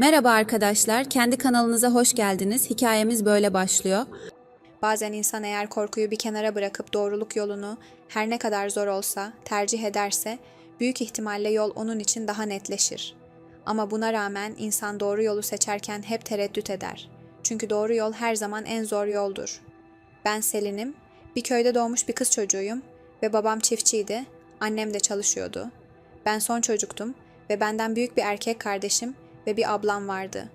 Merhaba arkadaşlar, kendi kanalınıza hoş geldiniz. Hikayemiz böyle başlıyor. Bazen insan eğer korkuyu bir kenara bırakıp doğruluk yolunu her ne kadar zor olsa tercih ederse büyük ihtimalle yol onun için daha netleşir. Ama buna rağmen insan doğru yolu seçerken hep tereddüt eder. Çünkü doğru yol her zaman en zor yoldur. Ben Selin'im, bir köyde doğmuş bir kız çocuğuyum ve babam çiftçiydi, annem de çalışıyordu. Ben son çocuktum ve benden büyük bir erkek kardeşim ve bir ablam vardı.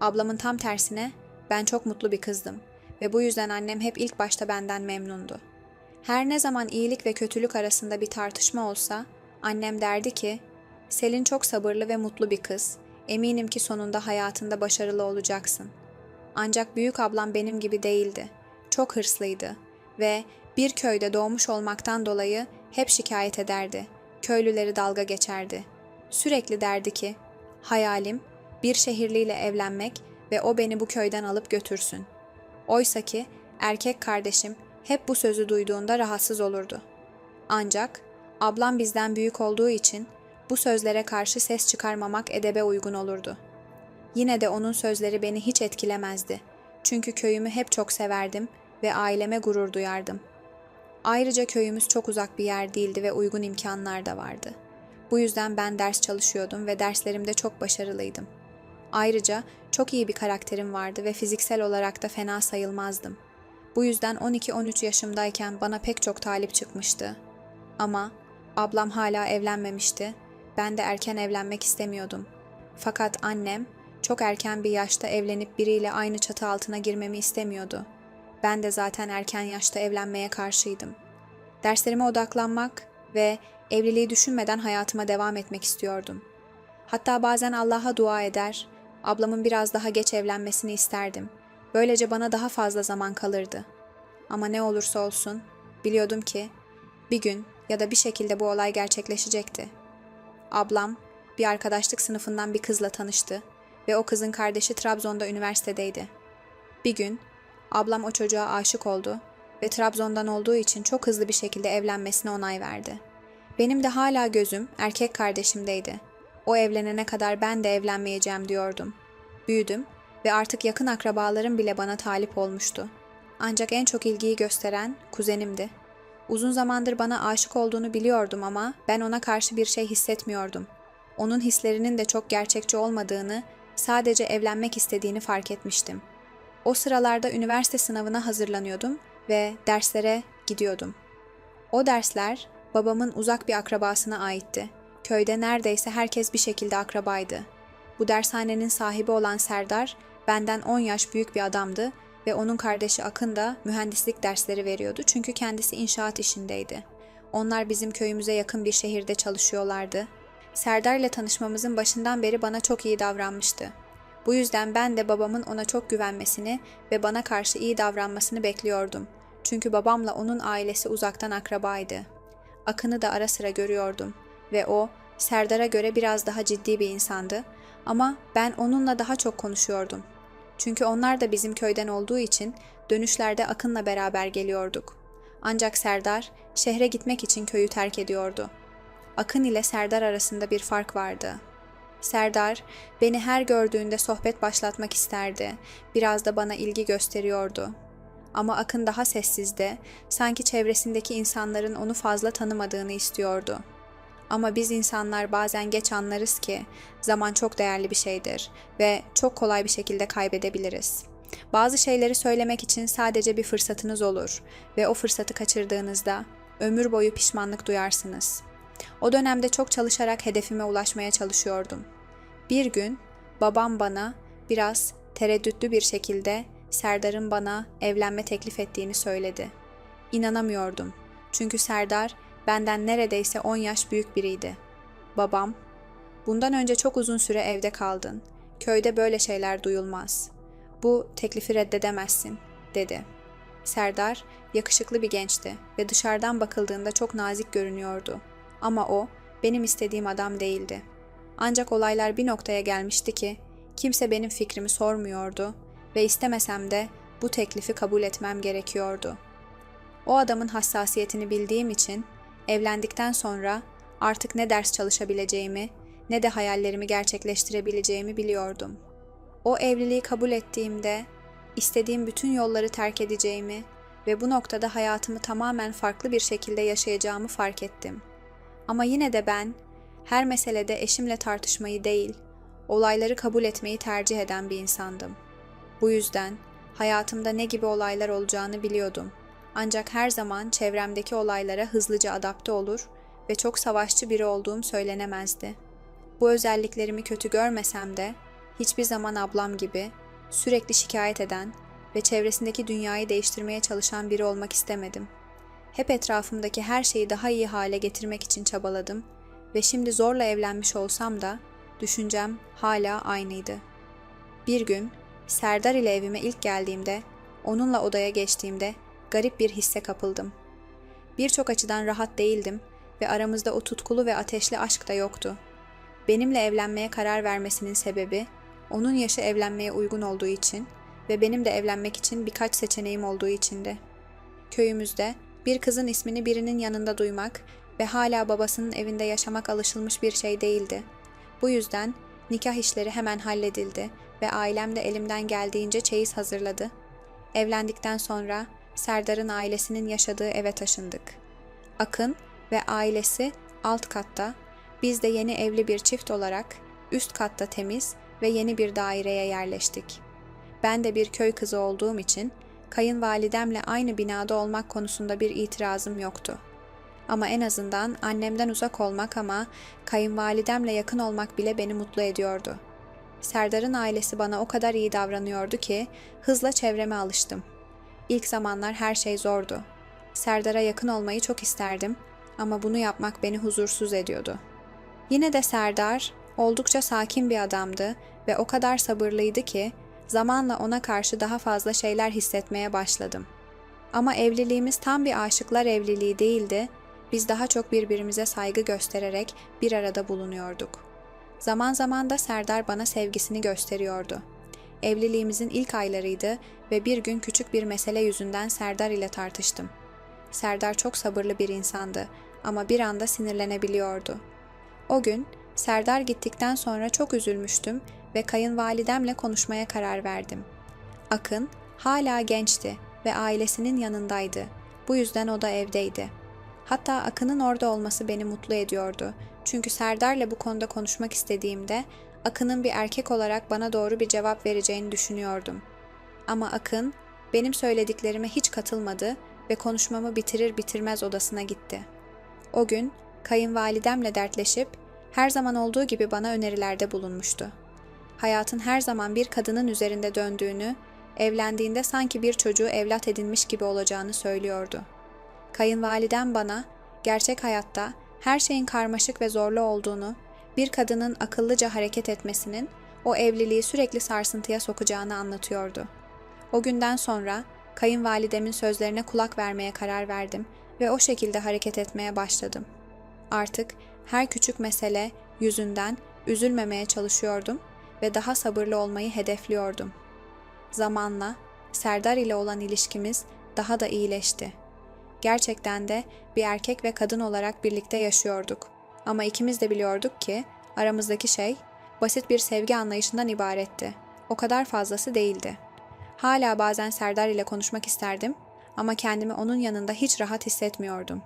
Ablamın tam tersine ben çok mutlu bir kızdım ve bu yüzden annem hep ilk başta benden memnundu. Her ne zaman iyilik ve kötülük arasında bir tartışma olsa annem derdi ki Selin çok sabırlı ve mutlu bir kız. Eminim ki sonunda hayatında başarılı olacaksın. Ancak büyük ablam benim gibi değildi. Çok hırslıydı ve bir köyde doğmuş olmaktan dolayı hep şikayet ederdi. Köylüleri dalga geçerdi. Sürekli derdi ki, hayalim bir şehirliyle evlenmek ve o beni bu köyden alıp götürsün. Oysa ki erkek kardeşim hep bu sözü duyduğunda rahatsız olurdu. Ancak ablam bizden büyük olduğu için bu sözlere karşı ses çıkarmamak edebe uygun olurdu. Yine de onun sözleri beni hiç etkilemezdi. Çünkü köyümü hep çok severdim ve aileme gurur duyardım. Ayrıca köyümüz çok uzak bir yer değildi ve uygun imkanlar da vardı. Bu yüzden ben ders çalışıyordum ve derslerimde çok başarılıydım. Ayrıca çok iyi bir karakterim vardı ve fiziksel olarak da fena sayılmazdım. Bu yüzden 12-13 yaşımdayken bana pek çok talip çıkmıştı. Ama ablam hala evlenmemişti. Ben de erken evlenmek istemiyordum. Fakat annem çok erken bir yaşta evlenip biriyle aynı çatı altına girmemi istemiyordu. Ben de zaten erken yaşta evlenmeye karşıydım. Derslerime odaklanmak ve evliliği düşünmeden hayatıma devam etmek istiyordum. Hatta bazen Allah'a dua eder, ablamın biraz daha geç evlenmesini isterdim. Böylece bana daha fazla zaman kalırdı. Ama ne olursa olsun biliyordum ki bir gün ya da bir şekilde bu olay gerçekleşecekti. Ablam bir arkadaşlık sınıfından bir kızla tanıştı ve o kızın kardeşi Trabzon'da üniversitedeydi. Bir gün ablam o çocuğa aşık oldu ve Trabzon'dan olduğu için çok hızlı bir şekilde evlenmesine onay verdi. Benim de hala gözüm erkek kardeşimdeydi. O evlenene kadar ben de evlenmeyeceğim diyordum. Büyüdüm ve artık yakın akrabalarım bile bana talip olmuştu. Ancak en çok ilgiyi gösteren kuzenimdi. Uzun zamandır bana aşık olduğunu biliyordum ama ben ona karşı bir şey hissetmiyordum. Onun hislerinin de çok gerçekçi olmadığını, sadece evlenmek istediğini fark etmiştim. O sıralarda üniversite sınavına hazırlanıyordum ve derslere gidiyordum. O dersler babamın uzak bir akrabasına aitti. Köyde neredeyse herkes bir şekilde akrabaydı. Bu dershanenin sahibi olan Serdar benden 10 yaş büyük bir adamdı ve onun kardeşi Akın da mühendislik dersleri veriyordu çünkü kendisi inşaat işindeydi. Onlar bizim köyümüze yakın bir şehirde çalışıyorlardı. Serdar ile tanışmamızın başından beri bana çok iyi davranmıştı. Bu yüzden ben de babamın ona çok güvenmesini ve bana karşı iyi davranmasını bekliyordum. Çünkü babamla onun ailesi uzaktan akrabaydı. Akın'ı da ara sıra görüyordum ve o Serdar'a göre biraz daha ciddi bir insandı ama ben onunla daha çok konuşuyordum. Çünkü onlar da bizim köyden olduğu için dönüşlerde Akın'la beraber geliyorduk. Ancak Serdar şehre gitmek için köyü terk ediyordu. Akın ile Serdar arasında bir fark vardı. Serdar beni her gördüğünde sohbet başlatmak isterdi. Biraz da bana ilgi gösteriyordu. Ama Akın daha sessizdi. Sanki çevresindeki insanların onu fazla tanımadığını istiyordu. Ama biz insanlar bazen geç anlarız ki zaman çok değerli bir şeydir ve çok kolay bir şekilde kaybedebiliriz. Bazı şeyleri söylemek için sadece bir fırsatınız olur ve o fırsatı kaçırdığınızda ömür boyu pişmanlık duyarsınız. O dönemde çok çalışarak hedefime ulaşmaya çalışıyordum. Bir gün babam bana biraz tereddütlü bir şekilde Serdar'ın bana evlenme teklif ettiğini söyledi. İnanamıyordum. Çünkü Serdar benden neredeyse 10 yaş büyük biriydi. Babam, bundan önce çok uzun süre evde kaldın. Köyde böyle şeyler duyulmaz. Bu teklifi reddedemezsin, dedi. Serdar, yakışıklı bir gençti ve dışarıdan bakıldığında çok nazik görünüyordu. Ama o, benim istediğim adam değildi. Ancak olaylar bir noktaya gelmişti ki, kimse benim fikrimi sormuyordu ve istemesem de bu teklifi kabul etmem gerekiyordu. O adamın hassasiyetini bildiğim için evlendikten sonra artık ne ders çalışabileceğimi ne de hayallerimi gerçekleştirebileceğimi biliyordum. O evliliği kabul ettiğimde istediğim bütün yolları terk edeceğimi ve bu noktada hayatımı tamamen farklı bir şekilde yaşayacağımı fark ettim. Ama yine de ben her meselede eşimle tartışmayı değil, olayları kabul etmeyi tercih eden bir insandım. Bu yüzden hayatımda ne gibi olaylar olacağını biliyordum. Ancak her zaman çevremdeki olaylara hızlıca adapte olur ve çok savaşçı biri olduğum söylenemezdi. Bu özelliklerimi kötü görmesem de hiçbir zaman ablam gibi sürekli şikayet eden ve çevresindeki dünyayı değiştirmeye çalışan biri olmak istemedim. Hep etrafımdaki her şeyi daha iyi hale getirmek için çabaladım ve şimdi zorla evlenmiş olsam da düşüncem hala aynıydı. Bir gün Serdar ile evime ilk geldiğimde, onunla odaya geçtiğimde garip bir hisse kapıldım. Birçok açıdan rahat değildim ve aramızda o tutkulu ve ateşli aşk da yoktu. Benimle evlenmeye karar vermesinin sebebi, onun yaşı evlenmeye uygun olduğu için ve benim de evlenmek için birkaç seçeneğim olduğu içindi. Köyümüzde bir kızın ismini birinin yanında duymak ve hala babasının evinde yaşamak alışılmış bir şey değildi. Bu yüzden nikah işleri hemen halledildi ve ailem de elimden geldiğince çeyiz hazırladı. Evlendikten sonra Serdar'ın ailesinin yaşadığı eve taşındık. Akın ve ailesi alt katta, biz de yeni evli bir çift olarak üst katta temiz ve yeni bir daireye yerleştik. Ben de bir köy kızı olduğum için kayınvalidemle aynı binada olmak konusunda bir itirazım yoktu. Ama en azından annemden uzak olmak ama kayınvalidemle yakın olmak bile beni mutlu ediyordu. Serdar'ın ailesi bana o kadar iyi davranıyordu ki hızla çevreme alıştım. İlk zamanlar her şey zordu. Serdar'a yakın olmayı çok isterdim ama bunu yapmak beni huzursuz ediyordu. Yine de Serdar oldukça sakin bir adamdı ve o kadar sabırlıydı ki zamanla ona karşı daha fazla şeyler hissetmeye başladım. Ama evliliğimiz tam bir aşıklar evliliği değildi, biz daha çok birbirimize saygı göstererek bir arada bulunuyorduk. Zaman zaman da Serdar bana sevgisini gösteriyordu. Evliliğimizin ilk aylarıydı ve bir gün küçük bir mesele yüzünden Serdar ile tartıştım. Serdar çok sabırlı bir insandı ama bir anda sinirlenebiliyordu. O gün Serdar gittikten sonra çok üzülmüştüm ve kayınvalidemle konuşmaya karar verdim. Akın hala gençti ve ailesinin yanındaydı. Bu yüzden o da evdeydi. Hatta Akın'ın orada olması beni mutlu ediyordu. Çünkü Serdar'la bu konuda konuşmak istediğimde Akın'ın bir erkek olarak bana doğru bir cevap vereceğini düşünüyordum. Ama Akın benim söylediklerime hiç katılmadı ve konuşmamı bitirir bitirmez odasına gitti. O gün kayınvalidemle dertleşip her zaman olduğu gibi bana önerilerde bulunmuştu. Hayatın her zaman bir kadının üzerinde döndüğünü, evlendiğinde sanki bir çocuğu evlat edinmiş gibi olacağını söylüyordu. Kayınvalidem bana gerçek hayatta her şeyin karmaşık ve zorlu olduğunu, bir kadının akıllıca hareket etmesinin o evliliği sürekli sarsıntıya sokacağını anlatıyordu. O günden sonra kayınvalidemin sözlerine kulak vermeye karar verdim ve o şekilde hareket etmeye başladım. Artık her küçük mesele yüzünden üzülmemeye çalışıyordum ve daha sabırlı olmayı hedefliyordum. Zamanla Serdar ile olan ilişkimiz daha da iyileşti. Gerçekten de bir erkek ve kadın olarak birlikte yaşıyorduk. Ama ikimiz de biliyorduk ki aramızdaki şey basit bir sevgi anlayışından ibaretti. O kadar fazlası değildi. Hala bazen Serdar ile konuşmak isterdim ama kendimi onun yanında hiç rahat hissetmiyordum.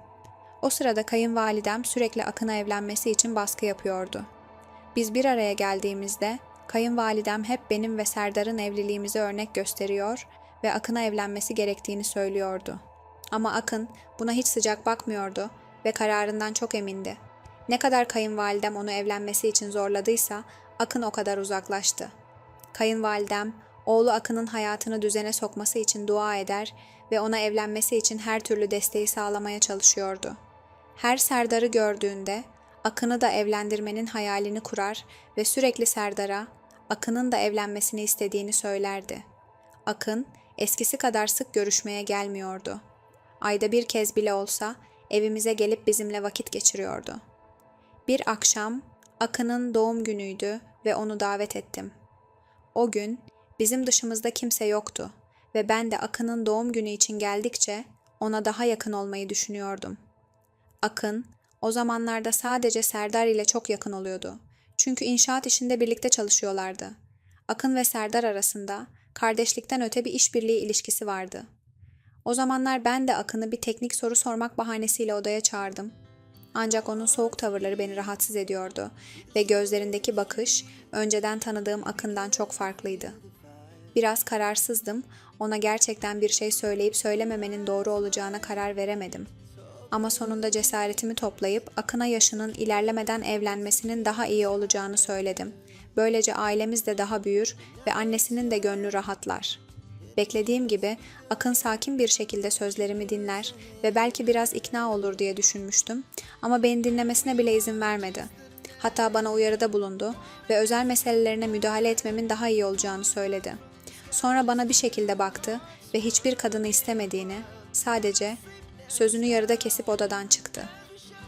O sırada kayınvalidem sürekli Akın'a evlenmesi için baskı yapıyordu. Biz bir araya geldiğimizde kayınvalidem hep benim ve Serdar'ın evliliğimize örnek gösteriyor ve Akın'a evlenmesi gerektiğini söylüyordu. Ama Akın buna hiç sıcak bakmıyordu ve kararından çok emindi. Ne kadar kayınvalidem onu evlenmesi için zorladıysa Akın o kadar uzaklaştı. Kayınvalidem oğlu Akın'ın hayatını düzene sokması için dua eder ve ona evlenmesi için her türlü desteği sağlamaya çalışıyordu. Her Serdar'ı gördüğünde Akın'ı da evlendirmenin hayalini kurar ve sürekli Serdar'a Akın'ın da evlenmesini istediğini söylerdi. Akın eskisi kadar sık görüşmeye gelmiyordu. Ayda bir kez bile olsa evimize gelip bizimle vakit geçiriyordu. Bir akşam Akın'ın doğum günüydü ve onu davet ettim. O gün bizim dışımızda kimse yoktu ve ben de Akın'ın doğum günü için geldikçe ona daha yakın olmayı düşünüyordum. Akın o zamanlarda sadece Serdar ile çok yakın oluyordu. Çünkü inşaat işinde birlikte çalışıyorlardı. Akın ve Serdar arasında kardeşlikten öte bir işbirliği ilişkisi vardı. O zamanlar ben de Akın'ı bir teknik soru sormak bahanesiyle odaya çağırdım. Ancak onun soğuk tavırları beni rahatsız ediyordu ve gözlerindeki bakış önceden tanıdığım Akın'dan çok farklıydı. Biraz kararsızdım, ona gerçekten bir şey söyleyip söylememenin doğru olacağına karar veremedim. Ama sonunda cesaretimi toplayıp Akın'a yaşının ilerlemeden evlenmesinin daha iyi olacağını söyledim. Böylece ailemiz de daha büyür ve annesinin de gönlü rahatlar. Beklediğim gibi Akın sakin bir şekilde sözlerimi dinler ve belki biraz ikna olur diye düşünmüştüm ama beni dinlemesine bile izin vermedi. Hatta bana uyarıda bulundu ve özel meselelerine müdahale etmemin daha iyi olacağını söyledi. Sonra bana bir şekilde baktı ve hiçbir kadını istemediğini, sadece sözünü yarıda kesip odadan çıktı.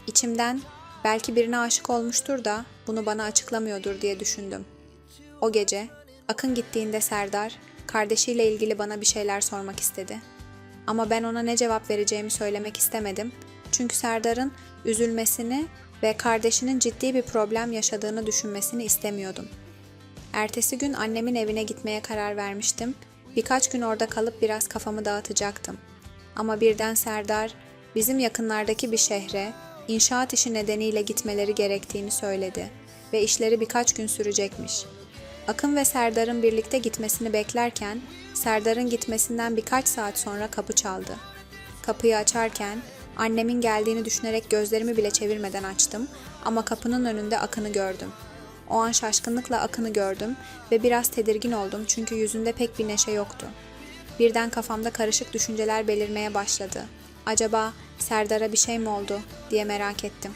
İçimden belki birine aşık olmuştur da bunu bana açıklamıyordur diye düşündüm. O gece Akın gittiğinde Serdar kardeşiyle ilgili bana bir şeyler sormak istedi. Ama ben ona ne cevap vereceğimi söylemek istemedim. Çünkü Serdar'ın üzülmesini ve kardeşinin ciddi bir problem yaşadığını düşünmesini istemiyordum. Ertesi gün annemin evine gitmeye karar vermiştim. Birkaç gün orada kalıp biraz kafamı dağıtacaktım. Ama birden Serdar bizim yakınlardaki bir şehre inşaat işi nedeniyle gitmeleri gerektiğini söyledi ve işleri birkaç gün sürecekmiş. Akın ve Serdar'ın birlikte gitmesini beklerken Serdar'ın gitmesinden birkaç saat sonra kapı çaldı. Kapıyı açarken annemin geldiğini düşünerek gözlerimi bile çevirmeden açtım ama kapının önünde Akın'ı gördüm. O an şaşkınlıkla Akın'ı gördüm ve biraz tedirgin oldum çünkü yüzünde pek bir neşe yoktu. Birden kafamda karışık düşünceler belirmeye başladı. Acaba Serdar'a bir şey mi oldu diye merak ettim.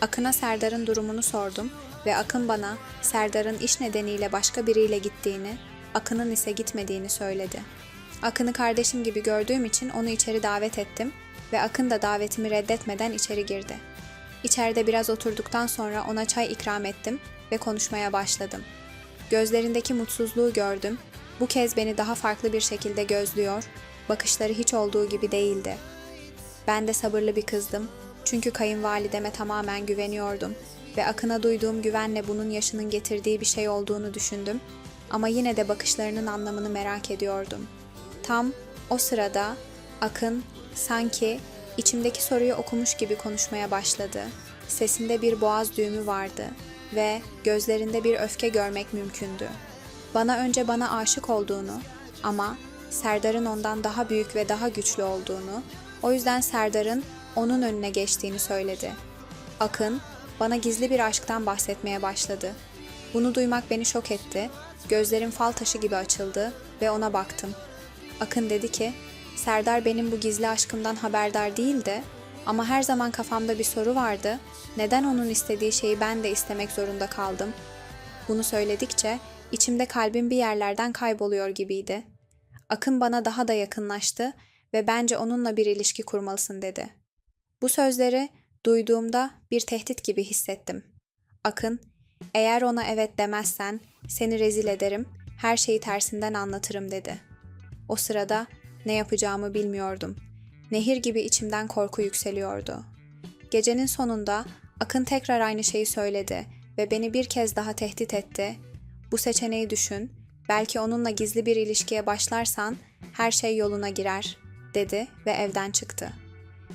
Akın'a Serdar'ın durumunu sordum ve Akın bana Serdar'ın iş nedeniyle başka biriyle gittiğini, Akın'ın ise gitmediğini söyledi. Akın'ı kardeşim gibi gördüğüm için onu içeri davet ettim ve Akın da davetimi reddetmeden içeri girdi. İçeride biraz oturduktan sonra ona çay ikram ettim ve konuşmaya başladım. Gözlerindeki mutsuzluğu gördüm. Bu kez beni daha farklı bir şekilde gözlüyor, bakışları hiç olduğu gibi değildi. Ben de sabırlı bir kızdım. Çünkü kayınvalideme tamamen güveniyordum ve Akın'a duyduğum güvenle bunun yaşının getirdiği bir şey olduğunu düşündüm. Ama yine de bakışlarının anlamını merak ediyordum. Tam o sırada Akın sanki içimdeki soruyu okumuş gibi konuşmaya başladı. Sesinde bir boğaz düğümü vardı ve gözlerinde bir öfke görmek mümkündü. Bana önce bana aşık olduğunu ama Serdar'ın ondan daha büyük ve daha güçlü olduğunu, o yüzden Serdar'ın onun önüne geçtiğini söyledi. Akın bana gizli bir aşktan bahsetmeye başladı. Bunu duymak beni şok etti. Gözlerim fal taşı gibi açıldı ve ona baktım. Akın dedi ki, Serdar benim bu gizli aşkımdan haberdar değildi ama her zaman kafamda bir soru vardı. Neden onun istediği şeyi ben de istemek zorunda kaldım? Bunu söyledikçe içimde kalbim bir yerlerden kayboluyor gibiydi. Akın bana daha da yakınlaştı ve bence onunla bir ilişki kurmalısın dedi. Bu sözleri duyduğumda bir tehdit gibi hissettim. Akın, eğer ona evet demezsen seni rezil ederim, her şeyi tersinden anlatırım dedi. O sırada ne yapacağımı bilmiyordum. Nehir gibi içimden korku yükseliyordu. Gecenin sonunda Akın tekrar aynı şeyi söyledi ve beni bir kez daha tehdit etti. Bu seçeneği düşün, belki onunla gizli bir ilişkiye başlarsan her şey yoluna girer, dedi ve evden çıktı.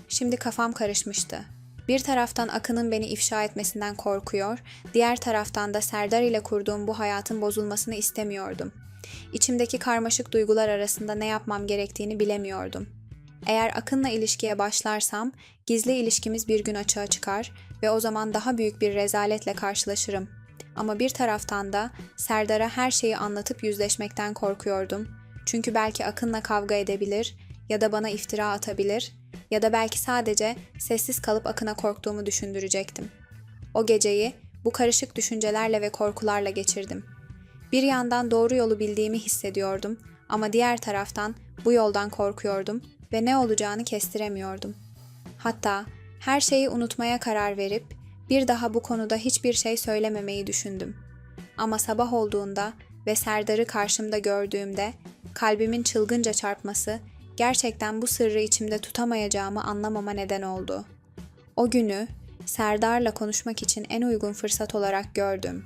Şimdi kafam karışmıştı. Bir taraftan Akın'ın beni ifşa etmesinden korkuyor, diğer taraftan da Serdar ile kurduğum bu hayatın bozulmasını istemiyordum. İçimdeki karmaşık duygular arasında ne yapmam gerektiğini bilemiyordum. Eğer Akın'la ilişkiye başlarsam gizli ilişkimiz bir gün açığa çıkar ve o zaman daha büyük bir rezaletle karşılaşırım. Ama bir taraftan da Serdar'a her şeyi anlatıp yüzleşmekten korkuyordum. Çünkü belki Akın'la kavga edebilir ya da bana iftira atabilir ya da belki sadece sessiz kalıp Akın'a korktuğumu düşündürecektim. O geceyi bu karışık düşüncelerle ve korkularla geçirdim. Bir yandan doğru yolu bildiğimi hissediyordum ama diğer taraftan bu yoldan korkuyordum ve ne olacağını kestiremiyordum. Hatta her şeyi unutmaya karar verip bir daha bu konuda hiçbir şey söylememeyi düşündüm. Ama sabah olduğunda ve Serdar'ı karşımda gördüğümde kalbimin çılgınca çarpması gerçekten bu sırrı içimde tutamayacağımı anlamama neden oldu. O günü Serdar'la konuşmak için en uygun fırsat olarak gördüm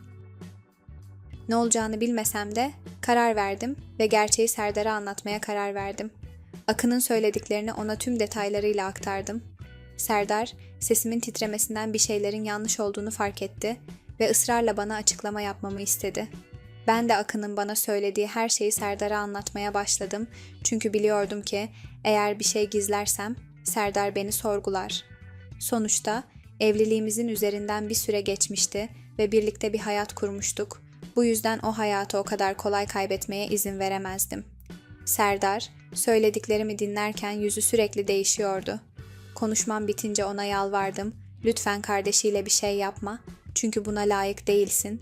Ne olacağını bilmesem de karar verdim ve gerçeği Serdar'a anlatmaya karar verdim. Akın'ın söylediklerini ona tüm detaylarıyla aktardım. Serdar, sesimin titremesinden bir şeylerin yanlış olduğunu fark etti ve ısrarla bana açıklama yapmamı istedi. Ben de Akın'ın bana söylediği her şeyi Serdar'a anlatmaya başladım. Çünkü biliyordum ki eğer bir şey gizlersem Serdar beni sorgular. Sonuçta evliliğimizin üzerinden bir süre geçmişti ve birlikte bir hayat kurmuştuk. Bu yüzden o hayatı o kadar kolay kaybetmeye izin veremezdim. Serdar, söylediklerimi dinlerken yüzü sürekli değişiyordu. Konuşmam bitince ona yalvardım. Lütfen kardeşiyle bir şey yapma. Çünkü buna layık değilsin.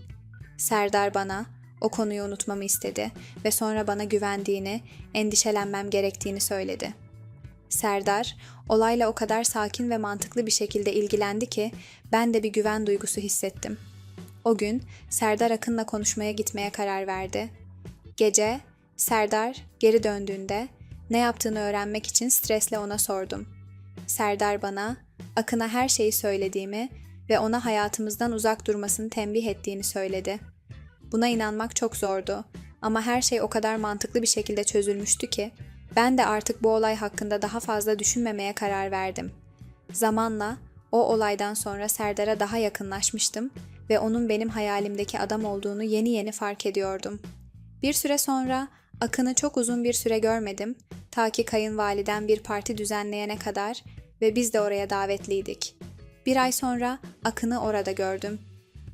Serdar bana o konuyu unutmamı istedi ve sonra bana güvendiğini, endişelenmem gerektiğini söyledi. Serdar, olayla o kadar sakin ve mantıklı bir şekilde ilgilendi ki ben de bir güven duygusu hissettim. O gün Serdar Akın'la konuşmaya gitmeye karar verdi. Gece Serdar geri döndüğünde ne yaptığını öğrenmek için stresle ona sordum. Serdar bana Akın'a her şeyi söylediğimi ve ona hayatımızdan uzak durmasını tembih ettiğini söyledi. Buna inanmak çok zordu ama her şey o kadar mantıklı bir şekilde çözülmüştü ki ben de artık bu olay hakkında daha fazla düşünmemeye karar verdim. Zamanla o olaydan sonra Serdar'a daha yakınlaşmıştım ve onun benim hayalimdeki adam olduğunu yeni yeni fark ediyordum. Bir süre sonra Akın'ı çok uzun bir süre görmedim ta ki kayınvaliden bir parti düzenleyene kadar ve biz de oraya davetliydik. Bir ay sonra Akın'ı orada gördüm.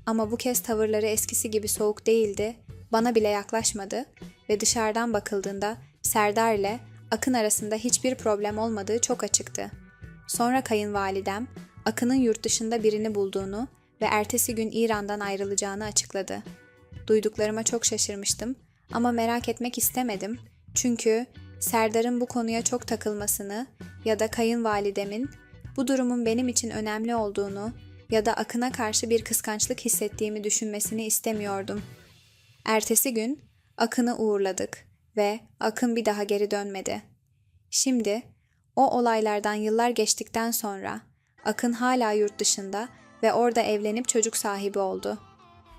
Ama bu kez tavırları eskisi gibi soğuk değildi, bana bile yaklaşmadı ve dışarıdan bakıldığında Serdar ile Akın arasında hiçbir problem olmadığı çok açıktı. Sonra kayınvalidem Akın'ın yurt dışında birini bulduğunu ve ertesi gün İran'dan ayrılacağını açıkladı. Duyduklarıma çok şaşırmıştım ama merak etmek istemedim. Çünkü Serdar'ın bu konuya çok takılmasını ya da kayınvalidemin bu durumun benim için önemli olduğunu ya da Akın'a karşı bir kıskançlık hissettiğimi düşünmesini istemiyordum. Ertesi gün Akın'ı uğurladık ve Akın bir daha geri dönmedi. Şimdi o olaylardan yıllar geçtikten sonra Akın hala yurt dışında ve orada evlenip çocuk sahibi oldu.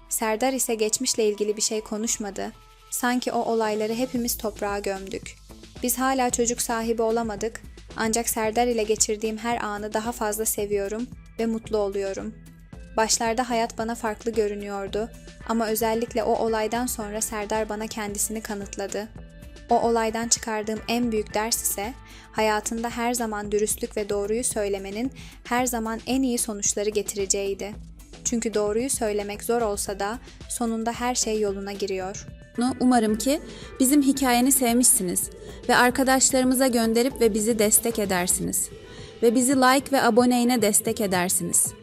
Serdar ise geçmişle ilgili bir şey konuşmadı. Sanki o olayları hepimiz toprağa gömdük. Biz hala çocuk sahibi olamadık ancak Serdar ile geçirdiğim her anı daha fazla seviyorum ve mutlu oluyorum. Başlarda hayat bana farklı görünüyordu ama özellikle o olaydan sonra Serdar bana kendisini kanıtladı. O olaydan çıkardığım en büyük ders ise hayatında her zaman dürüstlük ve doğruyu söylemenin her zaman en iyi sonuçları getireceğiydi. Çünkü doğruyu söylemek zor olsa da sonunda her şey yoluna giriyor. Umarım ki bizim hikayeni sevmişsiniz ve arkadaşlarımıza gönderip ve bizi destek edersiniz. Ve bizi like ve aboneyle destek edersiniz.